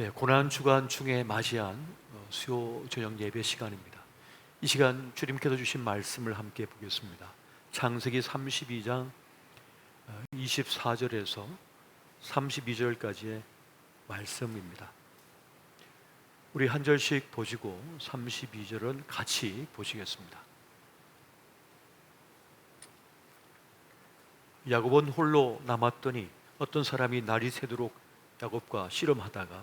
네, 고난 주간 중에 맞이한 어, 수요 저녁 예배 시간입니다. 이 시간 주님께서 주신 말씀을 함께 보겠습니다. 창세기 32장 24절에서 32절까지의 말씀입니다. 우리 한 절씩 보시고 32절은 같이 보시겠습니다. 야곱은 홀로 남았더니 어떤 사람이 날이 새도록 야곱과 씨름하다가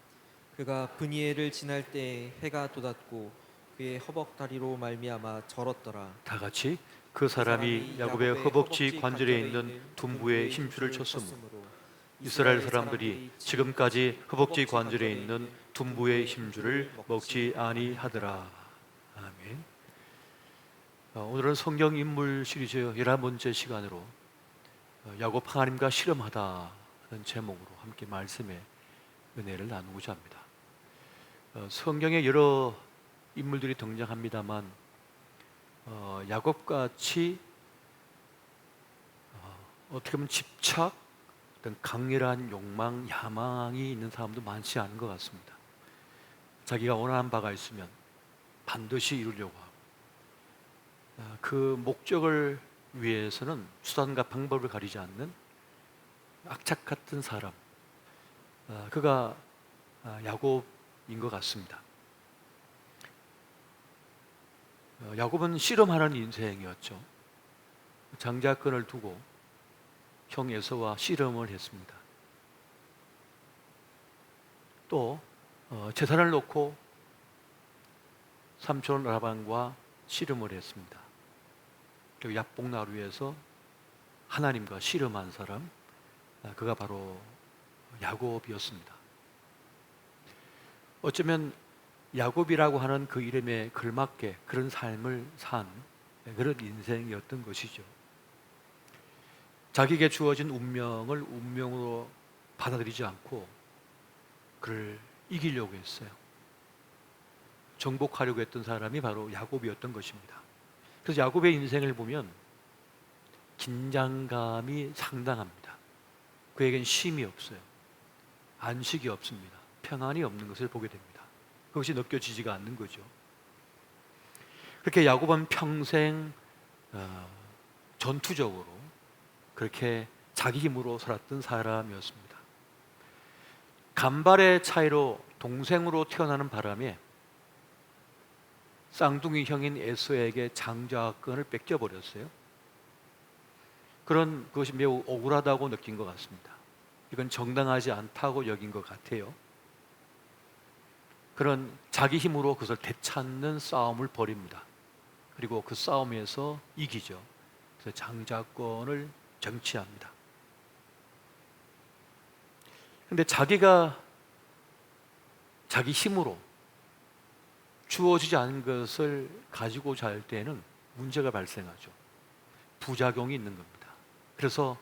그가 브니엘을 지날 때에 해가 돋았고 그의 허벅다리로 말미암아 절었더라. 다 같이 그 사람이 야곱의 허벅지 관절에 있는 둔부에 힘줄을 쳤으므로 이스라엘 사람들이 지금까지 허벅지 관절에 있는 둔부의 힘줄을 먹지 아니하더라. 아멘. 어, 오늘은 성경 인물 시리즈 11번째 시간으로 어, 야곱 하나님과 실험하다는 제목으로 함께 말씀의 은혜를 나누고자 합니다. 어, 성경에 여러 인물들이 등장합니다만 어, 야곱같이 어, 어떻게 보면 집착, 어떤 강렬한 욕망, 야망이 있는 사람도 많지 않은 것 같습니다. 자기가 원하는 바가 있으면 반드시 이루려고 하고 어, 그 목적을 위해서는 수단과 방법을 가리지 않는 악착 같은 사람, 어, 그가 아, 야곱인 것 같습니다. 어, 야곱은 씨름하는 인생이었죠. 장자권을 두고 형 에서와 씨름을 했습니다. 또 어, 재산을 놓고 삼촌 라반과 씨름을 했습니다. 그리고 약복나루에서 하나님과 씨름한 사람, 아, 그가 바로 야곱이었습니다. 어쩌면 야곱이라고 하는 그 이름에 걸맞게 그런 삶을 산 그런 인생이었던 것이죠. 자기에게 주어진 운명을 운명으로 받아들이지 않고 그를 이기려고 했어요. 정복하려고 했던 사람이 바로 야곱이었던 것입니다. 그래서 야곱의 인생을 보면 긴장감이 상당합니다. 그에겐 쉼이 없어요. 안식이 없습니다. 평안이 없는 것을 보게 됩니다. 그것이 느껴지지가 않는 거죠. 그렇게 야곱은 평생 어, 전투적으로 그렇게 자기 힘으로 살았던 사람이었습니다. 간발의 차이로 동생으로 태어나는 바람에 쌍둥이 형인 에서에게 장자권을 뺏겨 버렸어요. 그런 그것이 매우 억울하다고 느낀 것 같습니다. 이건 정당하지 않다고 여긴 것 같아요. 그런 자기 힘으로 그것을 되찾는 싸움을 벌입니다. 그리고 그 싸움에서 이기죠. 그래서 장자권을 쟁취합니다. 근데 자기가 자기 힘으로 주어지지 않은 것을 가지고자 할 때는 문제가 발생하죠. 부작용이 있는 겁니다. 그래서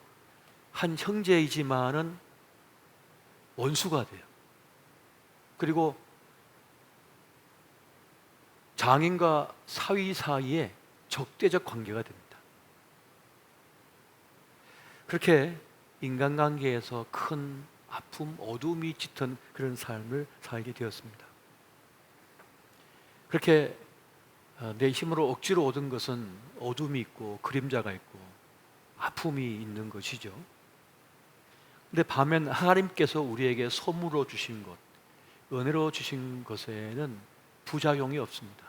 한 형제이지만은 원수가 돼요. 그리고 장인과 사위 사이에 적대적 관계가 됩니다. 그렇게 인간관계에서 큰 아픔, 어둠이 짙은 그런 삶을 살게 되었습니다. 그렇게 어, 내 힘으로 억지로 얻은 것은 어둠이 있고 그림자가 있고 아픔이 있는 것이죠. 근데 반면 하나님께서 우리에게 선물로 주신 것, 은혜로 주신 것에는 부작용이 없습니다.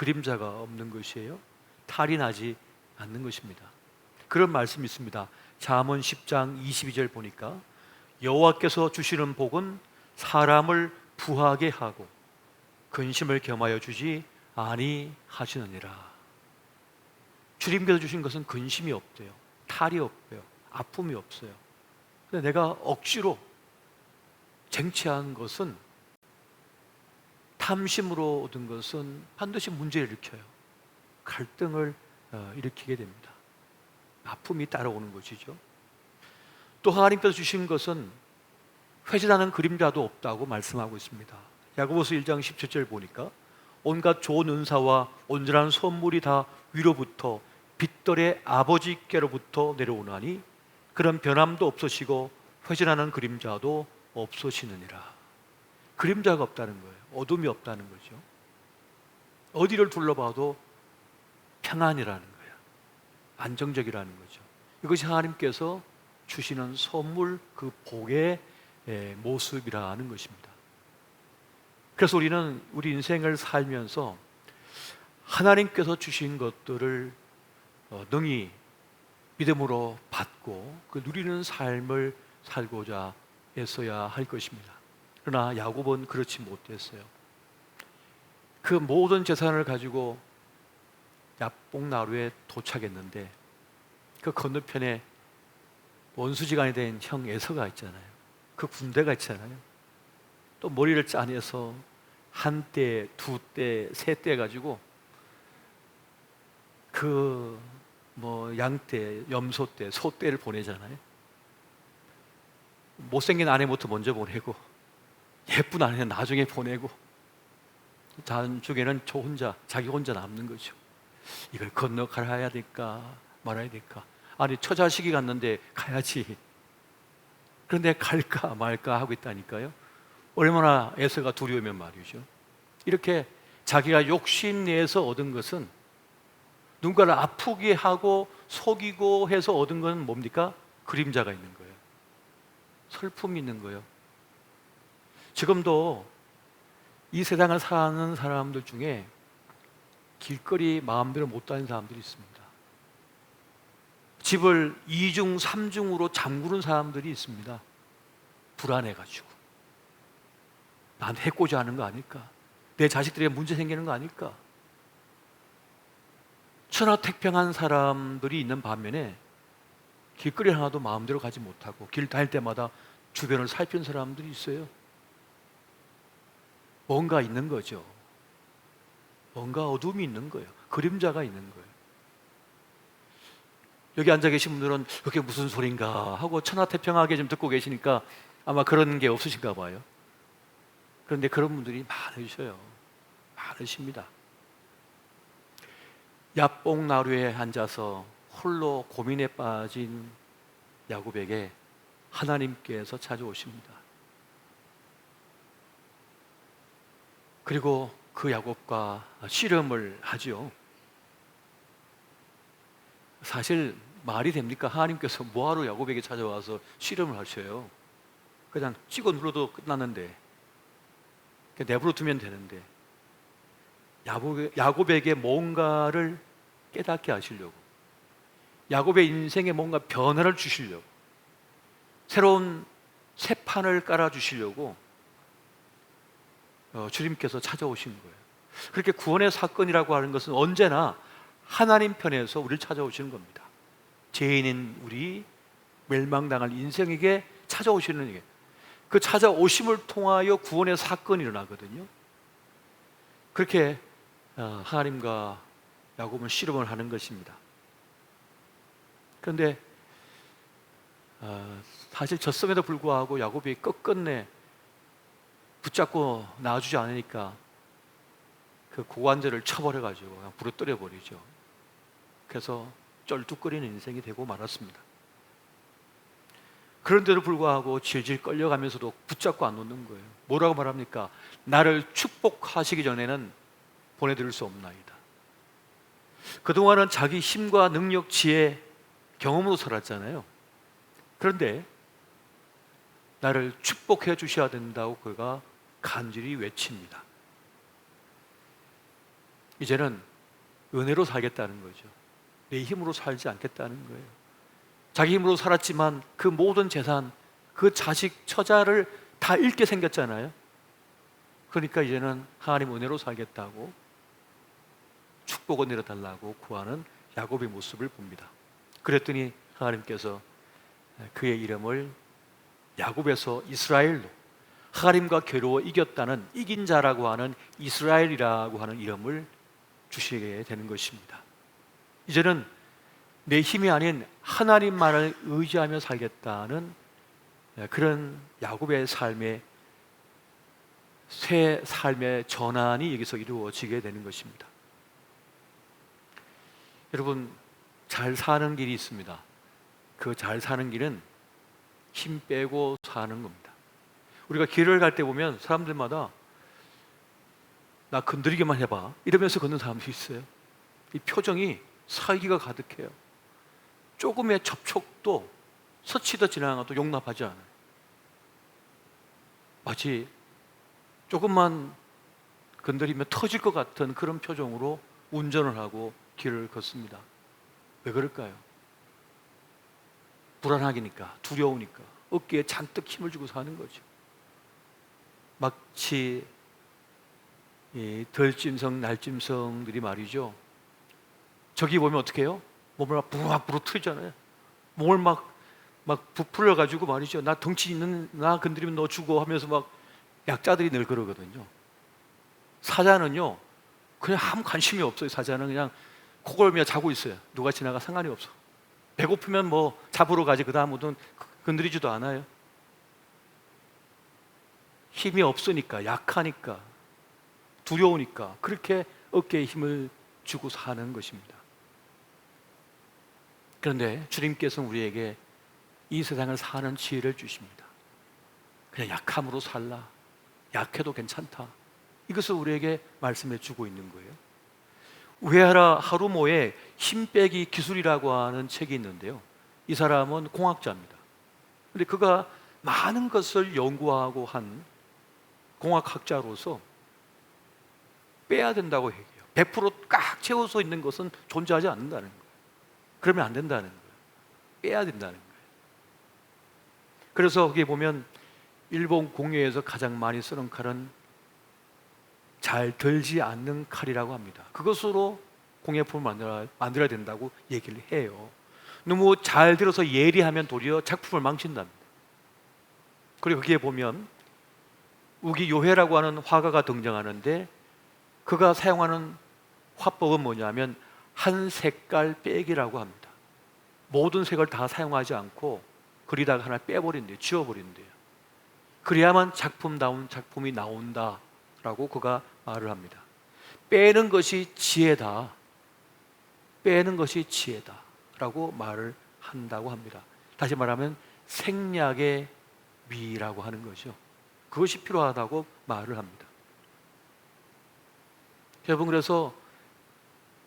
그림자가 없는 것이에요. 탈이 나지 않는 것입니다. 그런 말씀이 있습니다. 잠언 10장 22절 보니까 여호와께서 주시는 복은 사람을 부하게 하고 근심을 겸하여 주지 아니하시느니라. 주님께서 주신 것은 근심이 없대요. 탈이 없대요. 아픔이 없어요. 근데 내가 억지로 쟁취한 것은 탐심으로 얻은 것은 반드시 문제를 일으켜요. 갈등을 어, 일으키게 됩니다. 아픔이 따라오는 것이죠. 또 하나님께서 주신 것은 회진하는 그림자도 없다고 말씀하고 있습니다. 야고보서 1장 17절 보니까 온갖 좋은 은사와 온전한 선물이 다 위로부터 빛들의 아버지께로부터 내려오나니 그런 변함도 없으시고 회진하는 그림자도 없으시느니라. 그림자가 없다는 거예요. 어둠이 없다는 거죠. 어디를 둘러봐도 평안이라는 거예요. 안정적이라는 거죠. 이것이 하나님께서 주시는 선물 그 복의 예, 모습이라는 것입니다. 그래서 우리는 우리 인생을 살면서 하나님께서 주신 것들을 어, 능히 믿음으로 받고 그 누리는 삶을 살고자 애써야 할 것입니다. 그러나 야곱은 그렇지 못했어요. 그 모든 재산을 가지고 야복나루에 도착했는데 그 건너편에 원수지간이 된 형 에서가 있잖아요. 그 군대가 있잖아요. 또 머리를 짜내서 한 대, 두 대, 세 대 가지고 그 뭐 양떼, 염소떼, 소떼를 보내잖아요. 못생긴 아내부터 먼저 보내고 예쁜 아내는 나중에 보내고 단중에는 저 혼자 자기 혼자 남는 거죠. 이걸 건너 가야 될까 말아야 될까? 아니 처자식이 갔는데 가야지. 그런데 갈까 말까 하고 있다니까요. 얼마나 애서가 두려우면 말이죠. 이렇게 자기가 욕심내서 얻은 것은 누군가를 아프게 하고 속이고 해서 얻은 건 뭡니까? 그림자가 있는 거예요. 슬픔이 있는 거예요. 지금도 이 세상을 사는 사람들 중에 길거리 마음대로 못 다니는 사람들이 있습니다. 집을 이중삼중으로 잠그는 사람들이 있습니다. 불안해가지고. 난 해코지 하는 거 아닐까? 내 자식들에게 문제 생기는 거 아닐까? 천하택평한 사람들이 있는 반면에 길거리 하나도 마음대로 가지 못하고 길 다닐 때마다 주변을 살피는 사람들이 있어요. 뭔가 있는 거죠. 뭔가 어둠이 있는 거예요. 그림자가 있는 거예요. 여기 앉아 계신 분들은 그게 무슨 소린가 하고 천하태평하게 좀 듣고 계시니까 아마 그런 게 없으신가 봐요. 그런데 그런 분들이 많으셔요. 많으십니다. 야뽕나루에 앉아서 홀로 고민에 빠진 야곱에게 하나님께서 찾아오십니다. 그리고 그 야곱과 씨름을 하지요. 사실 말이 됩니까? 하나님께서 뭐하러 야곱에게 찾아와서 씨름을 하셔요? 그냥 찍어 눌러도 끝났는데 내버려 두면 되는데 야곱, 야곱에게 뭔가를 깨닫게 하시려고 야곱의 인생에 뭔가 변화를 주시려고 새로운 새 판을 깔아 주시려고 어, 주님께서 찾아오신 거예요. 그렇게 구원의 사건이라고 하는 것은 언제나 하나님 편에서 우리를 찾아오시는 겁니다. 죄인인 우리 멸망당할 인생에게 찾아오시는 게. 그 찾아오심을 통하여 구원의 사건이 일어나거든요. 그렇게 어, 하나님과 야곱은 씨름을 하는 것입니다. 그런데 어, 사실 졌음에도 불구하고 야곱이 끝끝내 붙잡고 놔주지 않으니까 그 고관절을 쳐버려가지고 그냥 부러뜨려 버리죠. 그래서 쩔뚝거리는 인생이 되고 말았습니다. 그런데도 불구하고 질질 끌려가면서도 붙잡고 안 놓는 거예요. 뭐라고 말합니까? 나를 축복하시기 전에는 보내드릴 수 없나이다. 그동안은 자기 힘과 능력, 지혜, 경험으로 살았잖아요. 그런데 나를 축복해 주셔야 된다고 그가 간절히 외칩니다. 이제는 은혜로 살겠다는 거죠. 내 힘으로 살지 않겠다는 거예요. 자기 힘으로 살았지만 그 모든 재산, 그 자식, 처자를 다 잃게 생겼잖아요. 그러니까 이제는 하나님 은혜로 살겠다고 축복을 내려달라고 구하는 야곱의 모습을 봅니다. 그랬더니 하나님께서 그의 이름을 야곱에서 이스라엘로 하나님과 괴로워 이겼다는 이긴 자라고 하는 이스라엘이라고 하는 이름을 주시게 되는 것입니다. 이제는 내 힘이 아닌 하나님만을 의지하며 살겠다는 그런 야곱의 삶의 새 삶의 전환이 여기서 이루어지게 되는 것입니다. 여러분 잘 사는 길이 있습니다. 그 잘 사는 길은 힘 빼고 사는 겁니다. 우리가 길을 갈 때 보면 사람들마다 나 건드리기만 해봐 이러면서 걷는 사람도 있어요. 이 표정이 사기가 가득해요. 조금의 접촉도 스치듯 지나가도 용납하지 않아요. 마치 조금만 건드리면 터질 것 같은 그런 표정으로 운전을 하고 길을 걷습니다. 왜 그럴까요? 불안하기니까, 두려우니까, 어깨에 잔뜩 힘을 주고 사는 거죠. 마치 이 덜짐승, 날짐승들이 말이죠. 저기 보면 어떻게 해요? 몸을 막 부락 부러뜨리잖아요. 몸을 막, 막 부풀려 가지고 말이죠. 나 덩치 있는 나 건드리면 너 죽어 하면서 막 약자들이 늘 그러거든요. 사자는요, 그냥 아무 관심이 없어요. 사자는 그냥 코골며 자고 있어요. 누가 지나가 상관이 없어. 배고프면 뭐 잡으러 가지 그 다음부터는 건드리지도 않아요. 힘이 없으니까 약하니까 두려우니까 그렇게 어깨에 힘을 주고 사는 것입니다. 그런데 주님께서는 우리에게 이 세상을 사는 지혜를 주십니다. 그냥 약함으로 살라. 약해도 괜찮다. 이것을 우리에게 말씀해 주고 있는 거예요. 우에하라 하루모의 힘 빼기 기술이라고 하는 책이 있는데요. 이 사람은 공학자입니다. 근데 그가 많은 것을 연구하고 한 공학학자로서 빼야 된다고 얘기해요. 100%꽉 채워서 있는 것은 존재하지 않는다는 거예요. 그러면 안 된다는 거예요. 빼야 된다는 거예요. 그래서 거기 보면 일본 공예에서 가장 많이 쓰는 칼은 잘 들지 않는 칼이라고 합니다. 그것으로 공예품을 만들어, 만들어야 된다고 얘기를 해요. 너무 잘 들어서 예리하면 도리어 작품을 망친답니다. 그리고 거기에 보면 우기 요해라고 하는 화가가 등장하는데 그가 사용하는 화법은 뭐냐면 한 색깔 빼기라고 합니다. 모든 색을 다 사용하지 않고 그리다가 하나 빼버린대요. 지워버린대요. 그래야만 작품다운 작품이 나온다라고 그가 말을 합니다. 빼는 것이 지혜다. 빼는 것이 지혜다라고 말을 한다고 합니다. 다시 말하면 생략의 미라고 하는 거죠. 그것이 필요하다고 말을 합니다. 여러분 그래서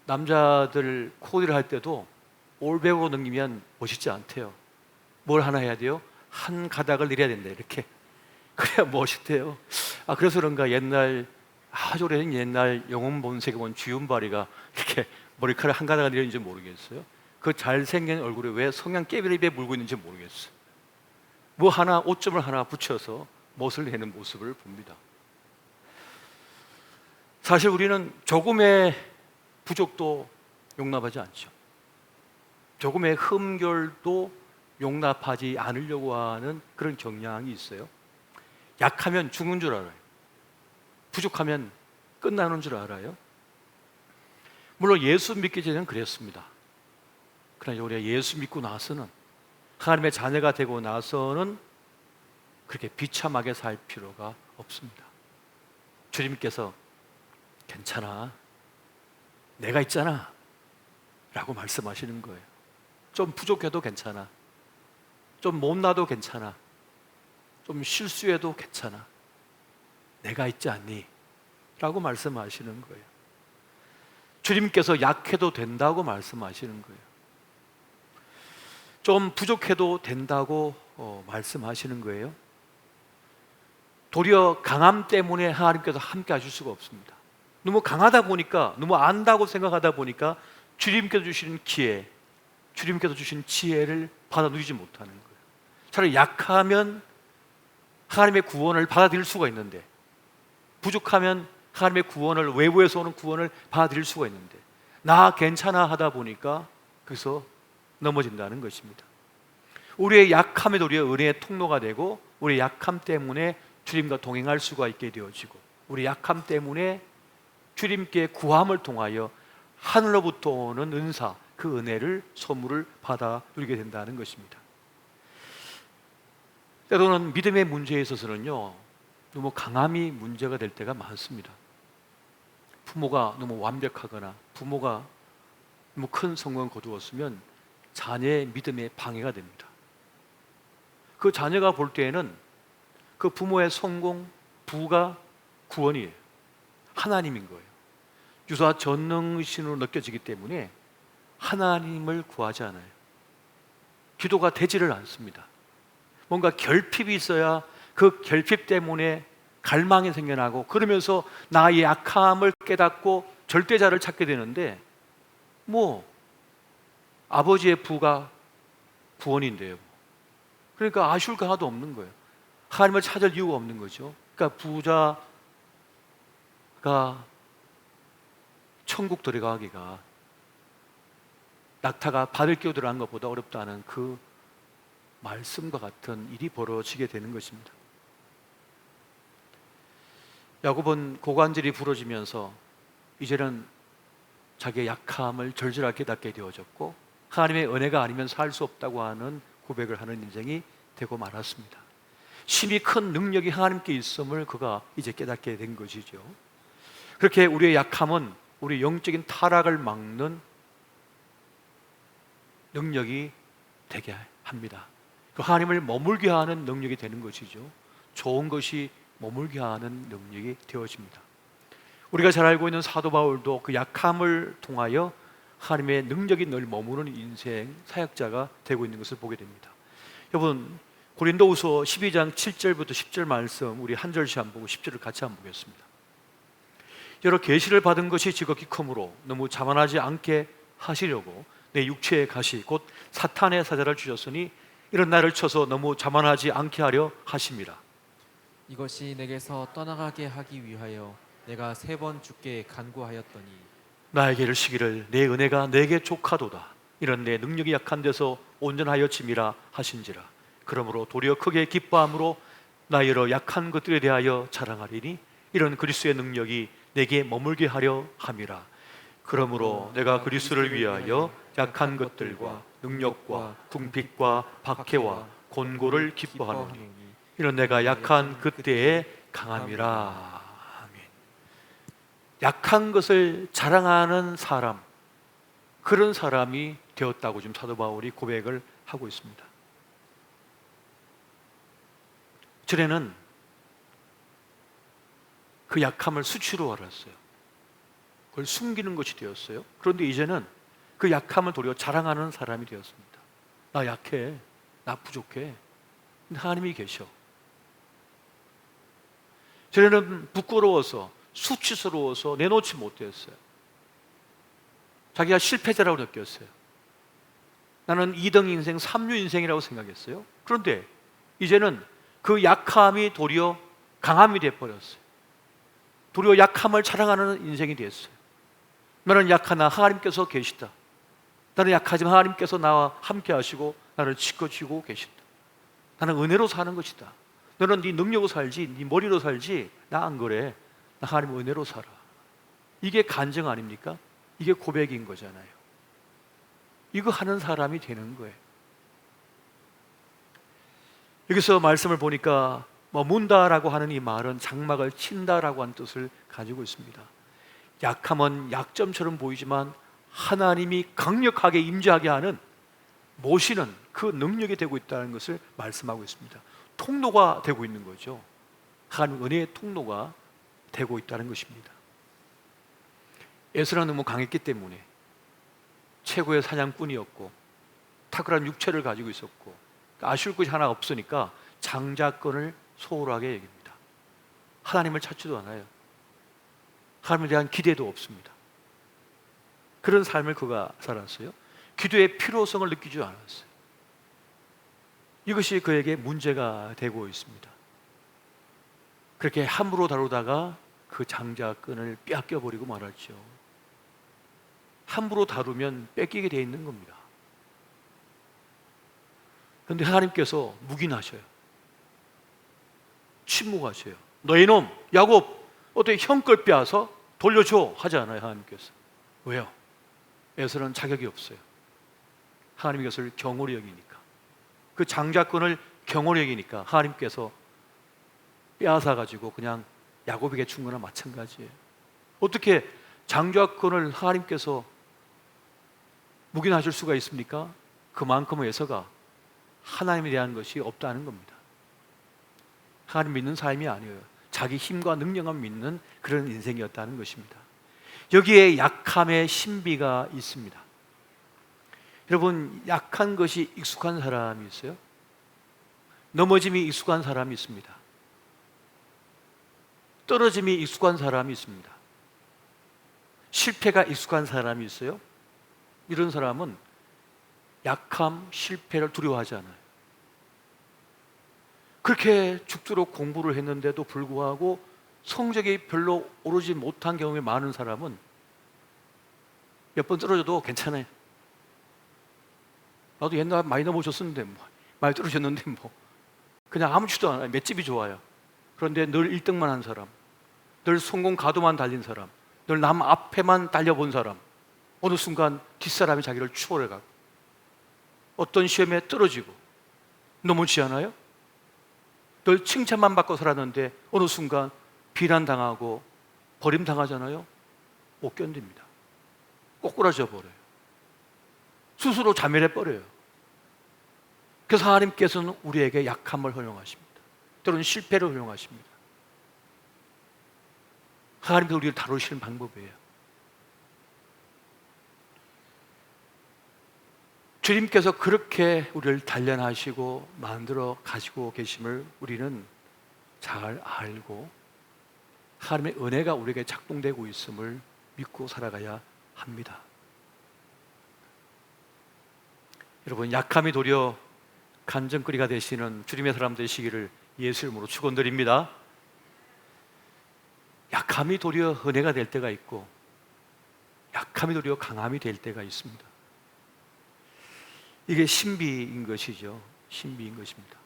남자들 코디를 할 때도 올백으로 넘기면 멋있지 않대요. 뭘 하나 해야 돼요? 한 가닥을 내려야 된다 이렇게 그래야 멋있대요. 아 그래서 그런가 옛날 아주 오래된 옛날 영웅 본색에 본 주윤발이가 이렇게 머리카락 한 가닥을 내렸는지 모르겠어요. 그 잘생긴 얼굴에 왜 성냥 깨비를 입에 물고 있는지 모르겠어요. 뭐 하나 옷점을 하나 붙여서 멋을 내는 모습을 봅니다. 사실 우리는 조금의 부족도 용납하지 않죠. 조금의 흠결도 용납하지 않으려고 하는 그런 경향이 있어요. 약하면 죽는 줄 알아요. 부족하면 끝나는 줄 알아요. 물론 예수 믿기 전에는 그랬습니다. 그러나 우리가 예수 믿고 나서는 하나님의 자녀가 되고 나서는 그렇게 비참하게 살 필요가 없습니다. 주님께서 괜찮아. 내가 있잖아. 라고 말씀하시는 거예요. 좀 부족해도 괜찮아. 좀 못나도 괜찮아. 좀 실수해도 괜찮아. 내가 있지 않니? 라고 말씀하시는 거예요. 주님께서 약해도 된다고 말씀하시는 거예요. 좀 부족해도 된다고 어, 말씀하시는 거예요. 도리어 강함 때문에 하나님께서 함께 하실 수가 없습니다. 너무 강하다 보니까 너무 안다고 생각하다 보니까 주님께서 주시는 기회, 주님께서 주신 지혜를 받아 누리지 못하는 거예요. 차라리 약하면 하나님의 구원을 받아들일 수가 있는데 부족하면 하나님의 구원을 외부에서 오는 구원을 받아들일 수가 있는데 나 괜찮아 하다 보니까 그래서 넘어진다는 것입니다. 우리의 약함에도 우리의 은혜의 통로가 되고 우리의 약함 때문에 주님과 동행할 수가 있게 되어지고 우리 약함 때문에 주님께 구함을 통하여 하늘로부터 오는 은사 그 은혜를 선물을 받아 누리게 된다는 것입니다. 때로는 믿음의 문제에 있어서는요 너무 강함이 문제가 될 때가 많습니다. 부모가 너무 완벽하거나 부모가 너무 큰 성공을 거두었으면 자녀의 믿음에 방해가 됩니다. 그 자녀가 볼 때에는 그 부모의 성공, 부가 구원이에요. 하나님인 거예요. 유사 전능신으로 느껴지기 때문에 하나님을 구하지 않아요. 기도가 되지를 않습니다. 뭔가 결핍이 있어야 그 결핍 때문에 갈망이 생겨나고 그러면서 나의 약함을 깨닫고 절대자를 찾게 되는데 뭐 아버지의 부가 구원인데요. 그러니까 아쉬울 거 하나도 없는 거예요. 하나님을 찾을 이유가 없는 거죠. 그러니까 부자가 천국 들어가기가 낙타가 바늘 끼고 들어간 것보다 어렵다는 그 말씀과 같은 일이 벌어지게 되는 것입니다. 야곱은 고관절이 부러지면서 이제는 자기의 약함을 절절하게 깨닫게 되어졌고 하나님의 은혜가 아니면 살 수 없다고 하는 고백을 하는 인생이 되고 말았습니다. 심히 큰 능력이 하나님께 있음을 그가 이제 깨닫게 된 것이죠. 그렇게 우리의 약함은 우리 영적인 타락을 막는 능력이 되게 합니다. 그 하나님을 머물게 하는 능력이 되는 것이죠. 좋은 것이 머물게 하는 능력이 되어집니다. 우리가 잘 알고 있는 사도 바울도 그 약함을 통하여 하나님의 능력이 늘 머무는 인생 사역자가 되고 있는 것을 보게 됩니다. 여러분 고린도후서 12장 7절부터 10절 말씀 우리 한 절씩 안 보고 10절을 같이 한번 보겠습니다. 여러 계시를 받은 것이 지극히 크므로 너무 자만하지 않게 하시려고 내 육체의 가시 곧 사탄의 사자를 주셨으니 이런 나를 쳐서 너무 자만하지 않게 하려 하심이라. 이것이 내게서 떠나가게 하기 위하여 내가 세 번 죽게 간구하였더니 나에게 이르시기를 내 은혜가 내게 족하도다 이런 내 능력이 약한 데서 온전하여 짐이라 하신지라 그러므로 도리어 크게 기뻐함으로 나 여러 약한 것들에 대하여 자랑하리니 이런 그리스도의 능력이 내게 머물게 하려 함이라 그러므로 내가 그리스도를 위하여 약한 것들과 능력과 궁핍과 박해와 곤고를 기뻐하노니 이런 내가 약한 그때에 강함이라 아멘. 약한 것을 자랑하는 사람 그런 사람이 되었다고 지금 사도 바울이 고백을 하고 있습니다. 전에는 그 약함을 수치로 알았어요. 그걸 숨기는 것이 되었어요. 그런데 이제는 그 약함을 도리어 자랑하는 사람이 되었습니다. 나 약해. 나 부족해. 하나님이 계셔. 전에는 부끄러워서 수치스러워서 내놓지 못했어요. 자기가 실패자라고 느꼈어요. 나는 2등 인생, 3류 인생이라고 생각했어요. 그런데 이제는 그 약함이 도리어 강함이 되어버렸어요. 도리어 약함을 자랑하는 인생이 됐어요. 나는 약하나 하나님께서 계시다. 나는 약하지만 하나님께서 나와 함께 하시고 나를 지켜주고 계신다. 나는 은혜로 사는 것이다. 너는 네 능력으로 살지, 네 머리로 살지, 나 안 그래. 나 하나님 은혜로 살아. 이게 간증 아닙니까? 이게 고백인 거잖아요. 이거 하는 사람이 되는 거예요. 여기서 말씀을 보니까 뭐 문다라고 하는 이 말은 장막을 친다라고 하는 뜻을 가지고 있습니다. 약함은 약점처럼 보이지만 하나님이 강력하게 임재하게 하는 모시는 그 능력이 되고 있다는 것을 말씀하고 있습니다. 통로가 되고 있는 거죠. 하나님 은혜의 통로가 되고 있다는 것입니다. 에스라 너무 강했기 때문에 최고의 사냥꾼이었고 탁월한 육체를 가지고 있었고 아쉬울 것이 하나 없으니까 장자권을 소홀하게 여깁니다. 하나님을 찾지도 않아요. 하나님에 대한 기대도 없습니다. 그런 삶을 그가 살았어요. 기도의 필요성을 느끼지 않았어요. 이것이 그에게 문제가 되고 있습니다. 그렇게 함부로 다루다가 그 장자끈을 빼앗겨 버리고 말았죠. 함부로 다루면 뺏기게 돼 있는 겁니다. 그런데 하나님께서 묵인하셔요. 침묵하셔요. 너희 놈 야곱 어떻게 형걸 빼앗아 돌려줘 하지 않아요 하나님께서. 왜요? 에서는 자격이 없어요. 하나님 이것을 경홀히 여기니까. 그 장자권을 경홀히 여기니까 하나님께서 빼앗아 가지고 그냥 야곱에게 준 거나 마찬가지예요. 어떻게 장자권을 하나님께서 묵인하실 수가 있습니까? 그만큼 에서가 하나님에 대한 것이 없다는 겁니다. 하나님 믿는 삶이 아니에요. 자기 힘과 능력만 믿는 그런 인생이었다는 것입니다. 여기에 약함의 신비가 있습니다. 여러분, 약한 것이 익숙한 사람이 있어요? 넘어짐이 익숙한 사람이 있습니다. 떨어짐이 익숙한 사람이 있습니다. 실패가 익숙한 사람이 있어요? 이런 사람은 약함, 실패를 두려워하지 않아요. 그렇게 죽도록 공부를 했는데도 불구하고 성적이 별로 오르지 못한 경험이 많은 사람은 몇 번 떨어져도 괜찮아요. 나도 옛날에 많이 넘어졌었는데 뭐 많이 떨어졌는데 뭐 그냥 아무렇지도 않아요. 맷집이 좋아요. 그런데 늘 1등만 한 사람, 늘 성공 가도만 달린 사람, 늘 남 앞에만 달려본 사람, 어느 순간 뒷사람이 자기를 추월해 가고 어떤 시험에 떨어지고 넘어지 않아요? 늘 칭찬만 받고 살았는데 어느 순간 비난당하고 버림당하잖아요. 못 견딥니다. 꼬꾸라져 버려요. 스스로 자멸해 버려요. 그래서 하나님께서는 우리에게 약함을 허용하십니다. 때로는 실패를 허용하십니다. 하나님께서 우리를 다루시는 방법이에요. 주님께서 그렇게 우리를 단련하시고 만들어 가지고 계심을 우리는 잘 알고 하나님의 은혜가 우리에게 작동되고 있음을 믿고 살아가야 합니다. 여러분 약함이 도리어 간증거리가 되시는 주님의 사람 되시기를 예수 이름으로 축원드립니다. 약함이 도리어 은혜가 될 때가 있고 약함이 도리어 강함이 될 때가 있습니다. 이게 신비인 것이죠. 신비인 것입니다.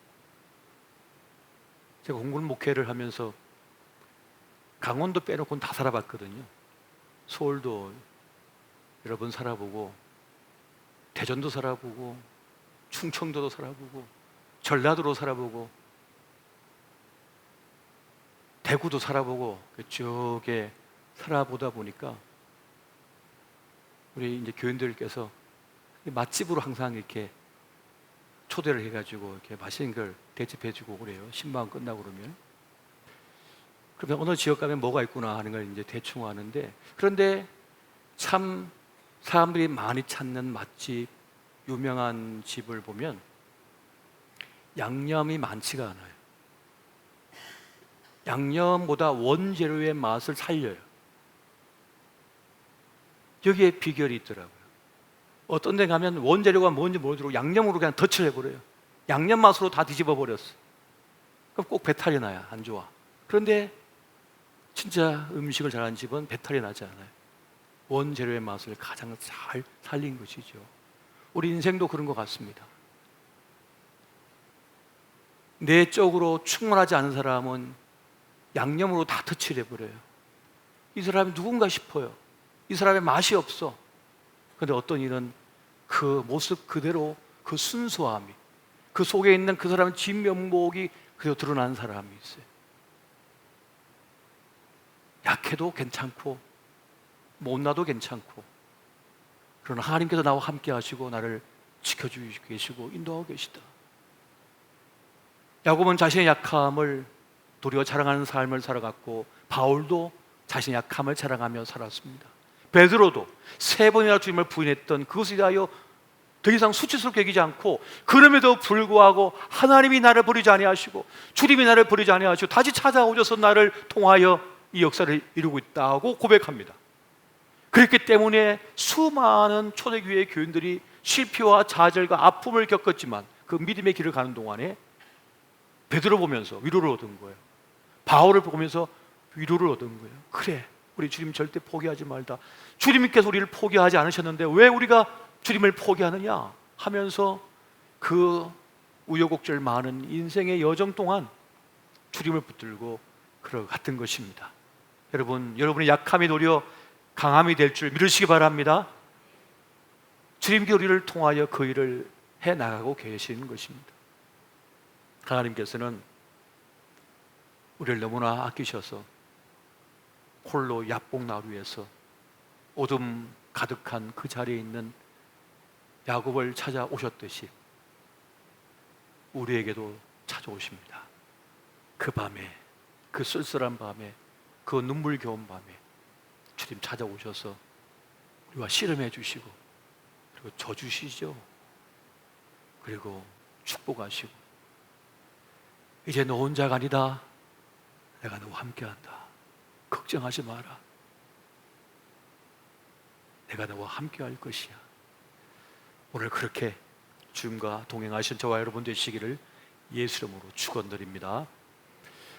제가 공군 목회를 하면서 강원도 빼놓고는 다 살아봤거든요. 서울도 여러 번 살아보고 대전도 살아보고 충청도도 살아보고 전라도로 살아보고 대구도 살아보고 그쪽에 살아보다 보니까 우리 이제 교인들께서 맛집으로 항상 이렇게 초대를 해가지고 이렇게 맛있는 걸 대접해주고 그래요. 신방 끝나고 그러면. 그러면 어느 지역 가면 뭐가 있구나 하는 걸 이제 대충 아는데 그런데 참 사람들이 많이 찾는 맛집, 유명한 집을 보면 양념이 많지가 않아요. 양념보다 원재료의 맛을 살려요. 여기에 비결이 있더라고요. 어떤 데 가면 원재료가 뭔지 모르도록 양념으로 그냥 덧칠 해 버려요. 양념 맛으로 다 뒤집어 버렸어. 그럼 꼭 배탈이 나야 안 좋아. 그런데 진짜 음식을 잘하는 집은 배탈이 나지 않아요. 원재료의 맛을 가장 잘 살린 것이죠. 우리 인생도 그런 것 같습니다. 내적으로 충만하지 않은 사람은 양념으로 다 터치해 버려요. 이 사람이 누군가 싶어요. 이 사람의 맛이 없어. 근데 어떤 이는 그 모습 그대로 그 순수함이 그 속에 있는 그 사람의 진면목이 그대로 드러난 사람이 있어요. 약해도 괜찮고 못나도 괜찮고 그러나 하나님께서 나와 함께 하시고 나를 지켜주시고 계시고 인도하고 계시다. 야곱은 자신의 약함을 도리어 자랑하는 삶을 살아갔고 바울도 자신의 약함을 자랑하며 살았습니다. 베드로도 세 번이나 주님을 부인했던 그것에 대하여 더 이상 수치스럽게 여기지 않고 그럼에도 불구하고 하나님이 나를 버리지 아니하시고 주님이 나를 버리지 아니하시고 다시 찾아오셔서 나를 통하여 이 역사를 이루고 있다고 고백합니다. 그렇기 때문에 수많은 초대교회 교인들이 실패와 좌절과 아픔을 겪었지만 그 믿음의 길을 가는 동안에 베드로 보면서 위로를 얻은 거예요. 바울을 보면서 위로를 얻은 거예요. 그래, 우리 주님 절대 포기하지 말다. 주님께서 우리를 포기하지 않으셨는데 왜 우리가 주님을 포기하느냐 하면서 그 우여곡절 많은 인생의 여정 동안 주님을 붙들고 걸어갔던 것입니다. 여러분, 여러분의 약함이 도리어 강함이 될 줄 믿으시기 바랍니다. 주님께 우리를 통하여 그 일을 해 나가고 계시는 것입니다. 하나님께서는 우리를 너무나 아끼셔서 홀로 야뽕나루 위에서 오둠 가득한 그 자리에 있는 야곱을 찾아오셨듯이 우리에게도 찾아오십니다. 그 밤에 그 쓸쓸한 밤에 그 눈물겨운 밤에 주님 찾아오셔서 우리와 씨름해 주시고 그리고 져 주시죠. 그리고 축복하시고 이제 너 혼자가 아니다. 내가 너와 함께한다. 걱정하지 마라. 내가 너와 함께 할 것이야. 오늘 그렇게 주님과 동행하신 저와 여러분 되시기를 예수 이름으로 축원드립니다.